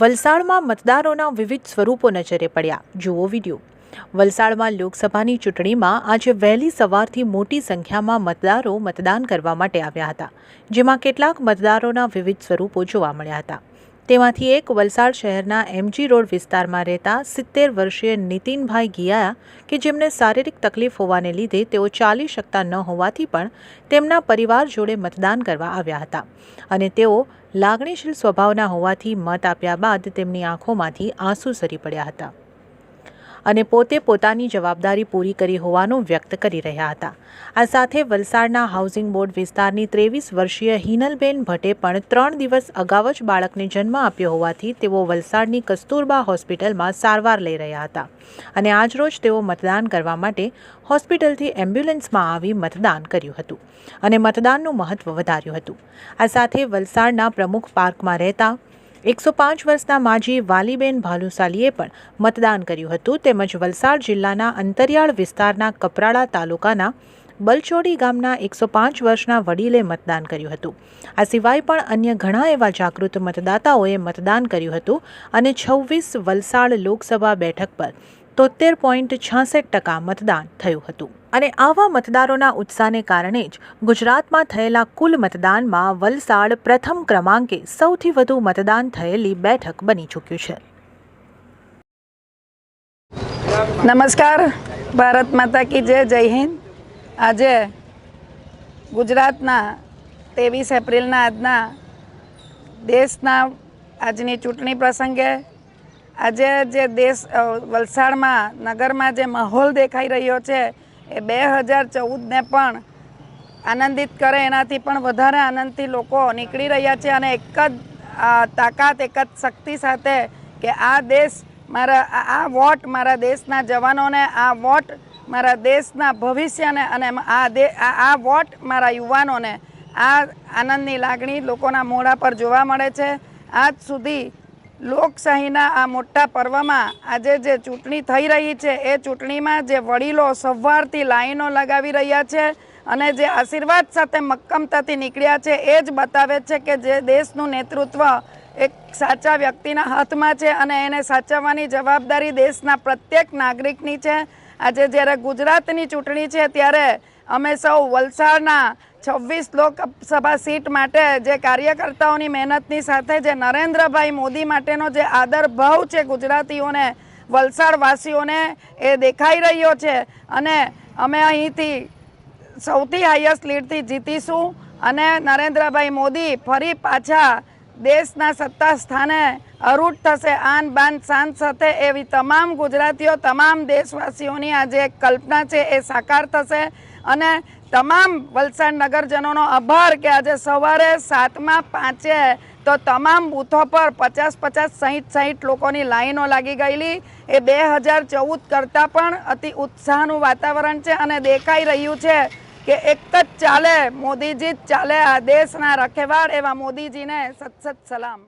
વલસાડમાં મતદારોના વિવિધ સ્વરૂપો નજરે પડ્યા. જુઓ વીડિયો. વલસાડમાં લોકસભાની ચૂંટણીમાં આજે વહેલી સવારથી મોટી સંખ્યામાં મતદારો મતદાન કરવા માટે આવ્યા હતા, જેમાં કેટલાક મતદારોના વિવિધ સ્વરૂપો જોવા મળ્યા હતા. તેમાંથી એક વલસાડ શહેરના એમજી રોડ વિસ્તારમાં રહેતા સિત્તેર વર્ષીય નીતિનભાઈ ગિયા કે જેમને શારીરિક તકલીફ હોવાને લીધે તેઓ ચાલી શકતા ન હોવાથી પણ તેમના પરિવાર જોડે મતદાન કરવા આવ્યા હતા. અને તેઓ લાગણીશીલ સ્વભાવના હોવાથી મત આપ્યા બાદ તેમની આંખોમાંથી આંસુ સરી પડ્યા હતા. અને પોતે પોતાની જવાબદારી પૂરી કરી હોવાનું વ્યક્ત કરી રહ્યા હતા. આ સાથે વલસાડના હાઉસિંગ બોર્ડ વિસ્તારની ત્રેવીસ વર્ષીય હિનલબેન ભટ્ટે પણ ત્રણ દિવસ અગાઉ જ બાળકને જન્મ આપ્યો હોવાથી તેઓ વલસાડની કસ્તુરબા હોસ્પિટલમાં સારવાર લઈ રહ્યા હતા અને આજરોજ તેઓ મતદાન કરવા માટે હોસ્પિટલથી એમ્બ્યુલન્સમાં આવી મતદાન કર્યું હતું અને મતદાનનું મહત્વ વધાર્યું હતું. આ સાથે વલસાડના પ્રમુખ પાર્કમાં રહેતા એકસો પાંચ વર્ષના માજી વાલીબેન ભાલુસાલીએ પણ મતદાન કર્યું હતું. તેમજ વલસાડ જિલ્લાના અંતરિયાળ વિસ્તારના કપરાડા તાલુકાના બલચોડી ગામના એકસો પાંચ વર્ષના વડીલે મતદાન કર્યું હતું. આ સિવાય પણ અન્ય ઘણા એવા જાગૃત મતદાતાઓએ મતદાન કર્યું હતું અને છવ્વીસ વલસાડ લોકસભા બેઠક પર તોતેર પોઈન્ટ છાસઠ ટકા મતદાન થયું હતું. અને આવા મતદારોના ઉત્સાહને કારણે જ ગુજરાતમાં થયેલા કુલ મતદાનમાં વલસાડ પ્રથમ ક્રમાંકે સૌથી વધુ મતદાન થયેલી બેઠક બની ચૂક્યું છે. નમસ્કાર. ભારત માતા કી જય જય હિન્દ. આજે ગુજરાતના ત્રેવીસ એપ્રિલના આજના દેશના આજની ચૂંટણી પ્રસંગે આજે જે દેશ વલસાડમાં, નગરમાં જે માહોલ દેખાઈ રહ્યો છે, એ બે હજાર ચૌદને પણ આનંદિત કરે. એનાથી પણ વધારે આનંદથી લોકો નીકળી રહ્યા છે અને એક જ તાકાત, એક જ શક્તિ સાથે કે આ દેશ મારા, આ- વોટ મારા દેશના જવાનોને, આ વોટ મારા દેશના ભવિષ્યને અને આ દે આ વોટ મારા યુવાનોને આ આનંદની લાગણી લોકોના મોઢા પર જોવા મળે છે. આજ સુધી લોકશાહીના આ મોટા પર્વમાં આજે જે ચૂંટણી થઈ રહી છે, એ ચૂંટણીમાં જે વડીલો સવારથી લાઈનો લગાવી રહ્યા છે અને જે આશીર્વાદ સાથે મક્કમતાથી નીકળ્યા છે, એ જ બતાવે છે કે જે દેશનું નેતૃત્વ એક સાચા વ્યક્તિના હાથમાં છે અને એને સાચવવાની જવાબદારી દેશના પ્રત્યેક નાગરિકની છે. આજે જ્યારે ગુજરાતની ચૂંટણી છે, ત્યારે અમે સૌ વલસાડના છવ્વીસ લોકસભા સીટ માટે જે કાર્યકર્તાઓની મહેનતની સાથે જે નરેન્દ્રભાઈ મોદી માટેનો જે આદર ભાવ છે ગુજરાતીઓને, વલસાડવાસીઓને, એ દેખાઈ રહ્યો છે. અને અમે અહીંથી સૌથી હાઈએસ્ટ લીડથી જીતીશું અને નરેન્દ્રભાઈ મોદી ફરી પાછા દેશના સત્તા સ્થાને અરૂઢ થશે. આન બાન શાન સાથે એવી તમામ ગુજરાતીઓ, તમામ દેશવાસીઓની આજે એક કલ્પના છે, એ સાકાર થશે. અને તમામ વલસાડ નગરજનોનો આભાર કે આજે સવારે સાતમાં પાંચે તો તમામ બૂથો પર પચાસ પચાસ સાહીઠ સાહીઠ લોકોની લાઈનો લાગી ગયેલી. એ બે હજાર ચૌદ કરતાં પણ અતિ ઉત્સાહનું વાતાવરણ છે અને દેખાઈ રહ્યું છે કે એક જ ચાલે, મોદીજી જ ચાલે આ દેશના રખેવાળ એવા મોદીજીને સત સત સલામ.